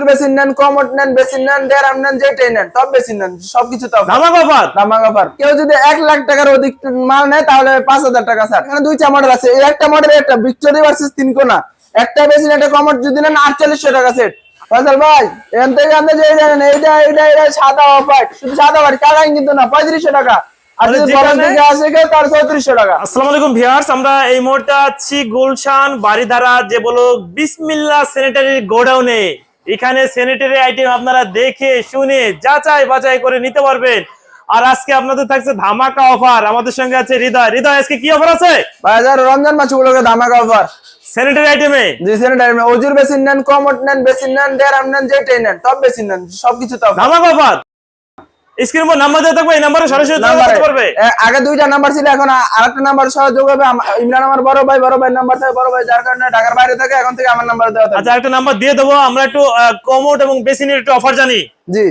অজুর বেসিন নেন কমট নেন বেসিন নেন ডেরাম নেন যেটাই নেন সব বেসিন নেন সবকিছু তো ধামাক অফার অফার কেউ যদি এক লাখ টাকার অধিক মাল নেয় তাহলে পাঁচ হাজার টাকা স্যার এখানে দুইটা মডেল আছে। এই একটা মডেল একটা। ভিক্টোরি ভার্সেস তিন কোনা একটা বেসিন একটা কমট যদি নেন আটচল্লিশশো টাকা সেট ভাই এখান থেকে আপনি যে জানেন এইটা এইটা এটা সাদা অফার শুধু সাদা কিন্তু না পঁয়ত্রিশশো টাকা। আমরা এই মুহূর্তে আছি গুলশান বাড়িধারা যে বলো বিসমিল্লা স্যানিটারি গোডাউনে এখানে স্যানিটারি আইটেম আপনারা দেখে শুনে যাচাই বাছাই করে নিতে পারবেন। আর আজকে আপনাদের থাকছে ধামাকা অফার আমাদের সঙ্গে আছে হৃদয়। হৃদয় আজকে কি অফার আছে? বাজার রমজান মাস উপলক্ষে ধামাকা অফার স্যানিটারি আইটেমে জি স্যানিটারি অজুর বেসিন নেন কমট নেন বেসিন নেন ডেরাম নেন যেটাই নেন সব বেসিন নেন সবকিছু ধামাকা অফার স্ক্রিন উপর নাম্বার থাকবে এই নাম্বারে সরাসরি যোগাযোগ নাম্বারে করতে পারবে। আগে দুইটা নাম্বার ছিল এখন আরেকটা নাম্বার হবে। ইমরান আমার বড় ভাই বড় ভাই নাম্বার থাকে বড় ভাই যার কারণে ঢাকার বাইরে থাকে এখন থেকে আমার নাম্বার দেওয়া থাকে আচ্ছা একটা নাম্বার দিয়ে দেবো আমরা একটু কমোড এবং বেসিনের একটু অফার জানি। জি।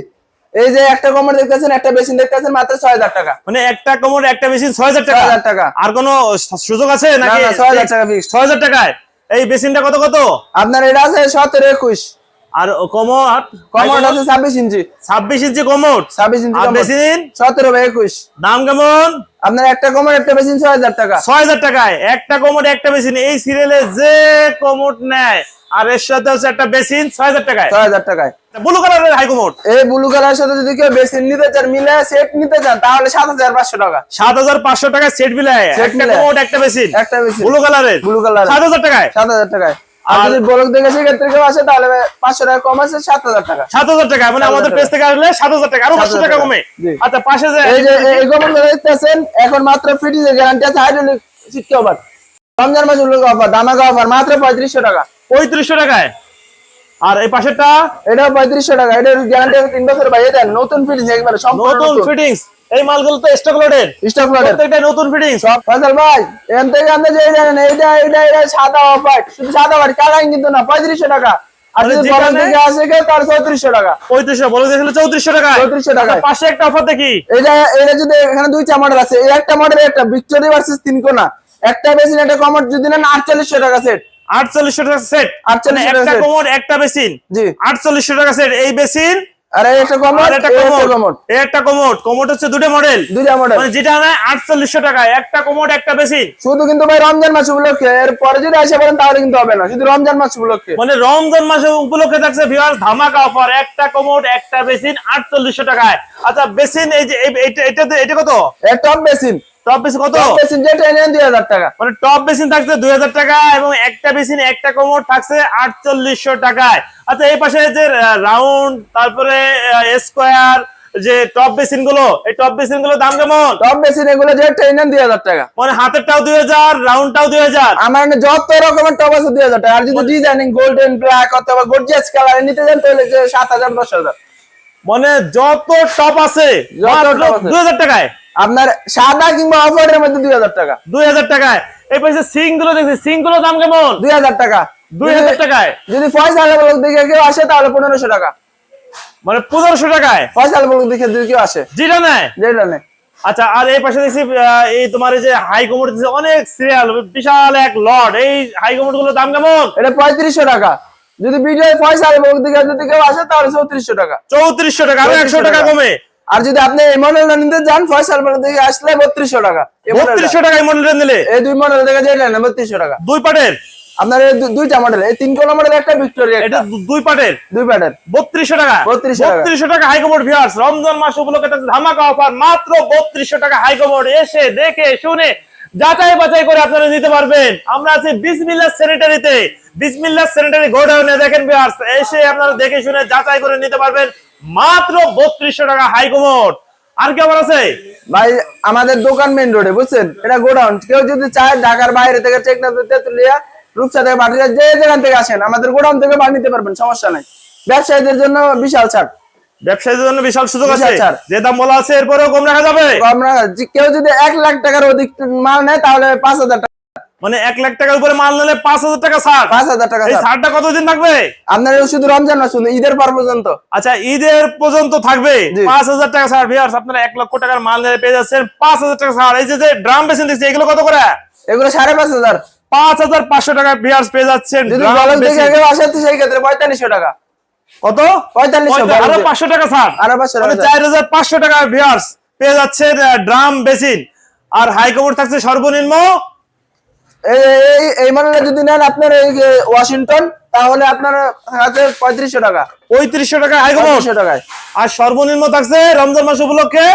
এই যে একটা কমর দেখতেছেন একটা বেসিন দেখতেছেন মাত্র ছয় হাজার টাকা। মানে একটা কমোড একটা বেসিন ছয় হাজার ছয় টাকা টাকা। আর কোনো সুযোগ আছে নাকি না ছয় হাজার টাকা ফিক্স ছয় হাজার টাকায়। এই বেসিনটা কত কত? আপনার এটা আছে সতেরো একুশ। আর কমোড কমর আছে ছাব্বিশ ইঞ্চি। ছাব্বিশ ইঞ্চি কমোড ছাব্বিশ ইঞ্চি বেসিন সতেরো বাই একুশ। দাম কেমন? আপনার একটা কমর একটা বেসিন ছয় হাজার টাকা। ছয় হাজার টাকায়। একটা কমোড একটা বেসিন এই সিরিয়ালে যে কমোড নেয় আর এর সাথে হচ্ছে একটা বেসিন ছয় হাজার টাকায়। ছয় হাজার টাকায়। ব্লু কালারের হাই কমোড এই ব্লু কালার সাথে যদি কেউ বেসিন নিতে চান মিলে সেট নিতে চান তাহলে সাত হাজার পাঁচশো টাকা। সাত হাজার পাঁচশো টাকায় সেট বিলায় Set একটা মিলায়। কমোড একটা বেসিন একটা বেসিন ব্লু কালারের ব্লু কালার সাত হাজার টাকায়? সাত হাজার টাকায়। আর আর- যদি বলক দেখে সেক্ষেত্রে কেউ আসে তাহলে পাঁচশো টাকা কম আছে সাত হাজার টাকা। সাত হাজার টাকা মানে আমাদের পেজ থেকে আসলে সাত হাজার টাকা আরও পাঁচশো টাকা টাকা। কমে আচ্ছা পাশে যে এই গমন দেখতেছেন এখন মাত্র ফিটিং গ্যারান্টি আছে হাইড্রোলিক সিট কভার রমজান মাস উপলক্ষে অফার দামাকা অফার মাত্র পঁয়ত্রিশশো টাকা। পঁয়ত্রিশশো টাকায়। আর এই পাশেরটা? এটাও পঁয়ত্রিশশো টাকা এটার গ্যারান্টি তিন বছর ভাই দেন নতুন ফিটিং একবারে নতুন ফিটিংস এই মালগুলো তো স্টক লোডের স্টক লটের প্রত্যেকটা নতুন ফিটিংস সব ফসল ভাই এখান থেকে আপনি যে জানেন এইটা এইটা এটা সাদা অফার শুধু সাদা বাড়ি কালাইন কিন্তু না পঁয়ত্রিশশো টাকা। আর মানে যদি নেয়- থেকে আসে কেউ তার চৌত্রিশশো টাকা। পঁয়ত্রিশশো বলে দিয়েছিল চৌত্রিশশো টাকা 3400 টাকায়। পাশে একটা অফার দেখি। এটা এটা যদি এখানে দুইটা মডেল আছে এই একটা মডেল একটা ভিক্টোরি ভার্সেস তিন কোনা একটা বেসিন একটা কমর যদি নেন আটচল্লিশশো টাকা সেট আটচল্লিশশো টাকা সেট 48 টাকা একটা। কোমর একটা বেসিন জি। আটচল্লিশশো টাকা সেট এই বেসিন আর এই একটা কমর আর একটা কোমর কোমর হচ্ছে দুটো মডেল দুইটা মডেল মানে যেটা নেয় আটচল্লিশশো টাকায় একটা কোমর একটা বেসিন শুধু কিন্তু ভাই রমজান মাস উপলক্ষে। এর পরে যদি আসে বলেন তাহলে কিন্তু হবে না। শুধু রমজান মাস উপলক্ষে। মানে রমজান মাসে উপলক্ষে থাকছে ভিউয়ার্স ধামাকা অফার একটা কোমোড একটা বেসিন আটচল্লিশশো টাকায়। আচ্ছা বেসিন এই যে এইটা এটাতে এটা কত? এর টপ বেসিন টপ বেসিন কত? টপ বেসিন যেটা নেন দুই হাজার টাকা। মানে টপ বেসিন থাকছে দুই হাজার টাকা এবং একটা বেসিন একটা থাকছে আটচল্লিশশো টাকায়। আচ্ছা এই পাশে যে রাউন্ড তারপরে স্কোয়ার যে টপ বেসিনগুলো এই টপ বেসিনগুলো দাম কেমন? টপ বেসিন এগুলো যেটা নেন দুই হাজার টাকা। মানে হাতেরটাও দুই হাজার রাউন্ডটাও দুই হাজার। আমার যত রকমের টপ আছে দুই হাজার টাকা। আর যদি ডিজাইনিং গোল্ডেন ব্ল্যাক অথবা গর্জিয়াস কালার নিতে চান তাহলে সাত হাজার দশ হাজার। মানে যত টপ আছে। দুই হাজার টাকায়। আপনার সাদা কিংবা অফারের মধ্যে দুই হাজার টাকা। দুই হাজার টাকায়। এই পাশে সিংগুলো দেখছি। সিংগুলো দাম কেমন? দুই হাজার টাকা। দুই হাজার টাকায়? যদি ফয়সাল বলক দেখে কেউ আসে তাহলে পনেরোশো টাকা। মানে পনেরোশো টাকায়? ফয়সাল বলক দেখে যদি কেউ আসে। যেটা নেয়? যেটা নেই আচ্ছা আর এই পাশে দেখছি এই তোমার এই যে হাই কমোড অনেক সিরিয়াল বিশাল এক লট। এই হাই কমোডগুলোর দাম কেমন? এটা পঁয়ত্রিশশো টাকা। যদি ভিডিও ফয়সাল বলক দেখে যদি কেউ আসে তাহলে চৌত্রিশশো টাকা। চৌত্রিশশো টাকা আরও একশো 3400 টাকা টাকা। কমে। আর যদি আপনি এই মডেলটা নিতে যান ফয়সাল আসলে বত্রিশশো টাকা। বত্রিশশো মডেলটা নিলে? এই দুই মডেল যেটা নেন বত্রিশশো টাকা। দুই পাটের? আপনার দুইটা মডেল এই তিন কোলা মডেল একটা ভিক্টোরিয়া এটা দুই পাটের? দুই প্যাটার্ন বত্রিশশো টাকা? 3200 বত্রিশশো টাকা হাই কমোড ভিউয়ার্স রমজান মাস উপলক্ষে ধামাকা অফার মাত্র বত্রিশশো টাকা হাই কমোড এসে দেখে শুনে যাচাই বাছাই করে আপনারা নিতে পারবেন। আমরা আছি বিসমিল্লা স্যানিটারিতে বিসমিল্লা স্যানিটারি গোডাউনে দেখেন ভিউয়ার্স এসে আপনারা দেখে শুনে যাচাই করে নিতে পারবেন। মাত্র বত্রিশশো টাকা হাই কমোড আর কি আবার আছে? ভাই আমাদের দোকান মেইন রোডে বুঝছেন? এটা গোডাউন। কেউ যদি চায় ঢাকার বাইরে থেকে টেকনা তেতুলিয়া রূপসা থেকে পাঠিয়ে যে যেখান থেকে আসেন আমাদের গোডাউন থেকে বানিয়ে নিতে পারবেন সমস্যা নাই। ব্যবসায়ীদের জন্য বিশাল ছাড়। ব্যবসায়ীদের জন্য বিশাল সুযোগ আছে। যে দাম বলা আছে এরপরেও কম রাখা যাবে? আমরা যে- কেউ যদি এক লাখ টাকার অধিক মাল নেয় তাহলে পাঁচ হাজার টাকা মানে এক লাখ টাকার উপরে মাল নিলে পাঁচ হাজার টাকা ছাড়। পাঁচ হাজার টাকা ছাড়টা কতদিন থাকবে? আপনার শুধু রমজান মাস শুধু ঈদের পর পর্যন্ত। আচ্ছা ঈদের পর্যন্ত থাকবে? পাঁচ হাজার টাকা ছাড় ভিউয়ার্স আপনারা এক লক্ষ টাকার মাল নিয়ে পেয়ে যাচ্ছেন পাঁচ হাজার টাকা ছাড়। এই যে ড্রাম বেসিন দিচ্ছে এগুলো কত করে? এগুলো সাড়ে পাঁচ হাজার। পাঁচ হাজার পাঁচশো টাকা ভিউয়ার্স পেয়ে যাচ্ছেন আসে সেই ক্ষেত্রে পঁয়তাল্লিশশো টাকা। কত? পঁয়তাল্লিশশো, আরও পাঁচশো টাকা ছাড়। আরও পাঁচশো টাকা মানে। চার হাজার পাঁচশো টাকা ভিয়ার্স পেয়ে যাচ্ছেন ড্রাম বেসিন। আর হাই কমোড থাকছে সর্বনিম্ন এই এই- মডেলটা যদি নেন আপনার এই ওয়াশিংটন তাহলে আপনার হাতে পঁয়ত্রিশশো টাকা। পঁয়ত্রিশশো টাকা হাই কমোড। পঁয়ত্রিশশো টাকায়। আর সর্বনিম্ন থাকছে রমজান মাস উপলক্ষে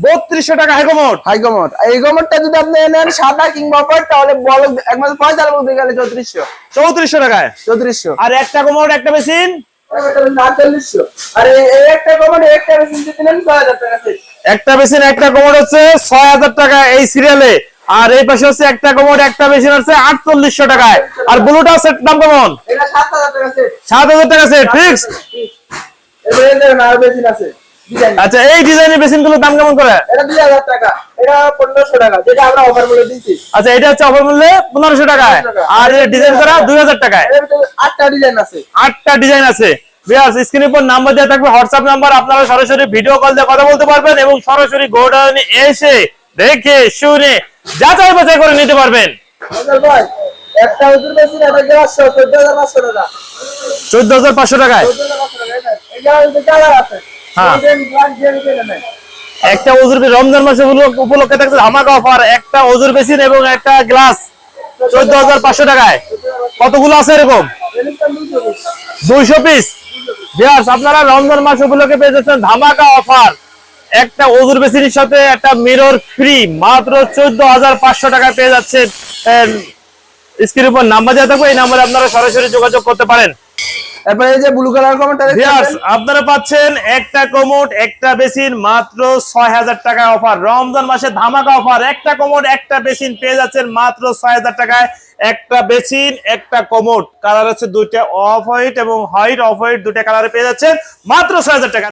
বত্রিশশো টাকা হাই কমোড। হাই এই কমোডটা যদি আপনি নেন সাদা কিংবা হোয়াইট তাহলে বল এক মাস পয়সা বলতে গেলে চৌত্রিশশো। চৌত্রিশশো টাকায়। চৌত্রিশশো। আর একটা কমোড একটা এই একটা কমোড একটা বেশি যদি নেন হাজার একটা বেসিন একটা কমোড হচ্ছে ছয় হাজার টাকা এই সিরিয়ালে আর এই পাশে হচ্ছে একটা কমোড একটা বেসিন হচ্ছে আটচল্লিশশো টাকায়। আর ব্লুটা সেট দাম কেমন? সাত হাজার টাকা সেট ফিক্স আছে আচ্ছা এই ডিজাইনের বেসিনগুলোর দাম কেমন করে? আচ্ছা এটা হচ্ছে অফার মূল্যে পনেরোশো টাকায়। আর ডিজাইন করা দুই হাজার টাকায়। আটটা ডিজাইন আছে। আটটা ডিজাইন আছে। বিয়াস স্ক্রিনের উপর নাম্বার দেওয়া থাকবে হোয়াটসঅ্যাপ নাম্বার আপনারা সরাসরি ভিডিও কল দিয়ে কথা বলতে পারবেন এবং সরাসরি গোডাউনে এসে দেখে শুনে যাচাই বাছাই করে নিতে পারবেন। একটা চোদ্দ হাজার পাঁচশো টাকায়? আছে। হ্যাঁ। একটা ওজুর রমজান মাসে উপলক্ষে থাকছে? ধামাকা অফার একটা ওজুর বেসিন এবং একটা গ্লাস চোদ্দ হাজার পাঁচশো টাকায়। কতগুলো আছে এরকম? দুইশো পিস। আপনারা রমজান মাস উপলক্ষে পেয়ে যাচ্ছেন ধামাকা অফার একটা ওজুর বেসিনের সাথে একটা মিরর ফ্রি মাত্র চোদ্দ হাজার পাঁচশো টাকায় পেয়ে যাচ্ছেন স্ক্রিনের উপর নাম্বার দেওয়া থাকবে এই নাম্বারে আপনারা সরাসরি যোগাযোগ করতে পারেন। তারপরে এই যে ব্লু কালার কমেন্টটা আপনারা পাচ্ছেন একটা কোমোড একটা বেসিন মাত্র ছয় হাজার টাকা অফার রমজান মাসে ধামাকা অফার একটা কোমোড একটা বেসিন পেয়ে যাচ্ছেন মাত্র ছয় হাজার টাকায়। একটা বেসিন একটা কোমোড কালার আছে দুইটা অফ হোয়াইট এবং হোয়াইট অফ হোয়াইট দুইটা কালারে পেয়ে যাচ্ছেন মাত্র ছয় হাজার টাকা।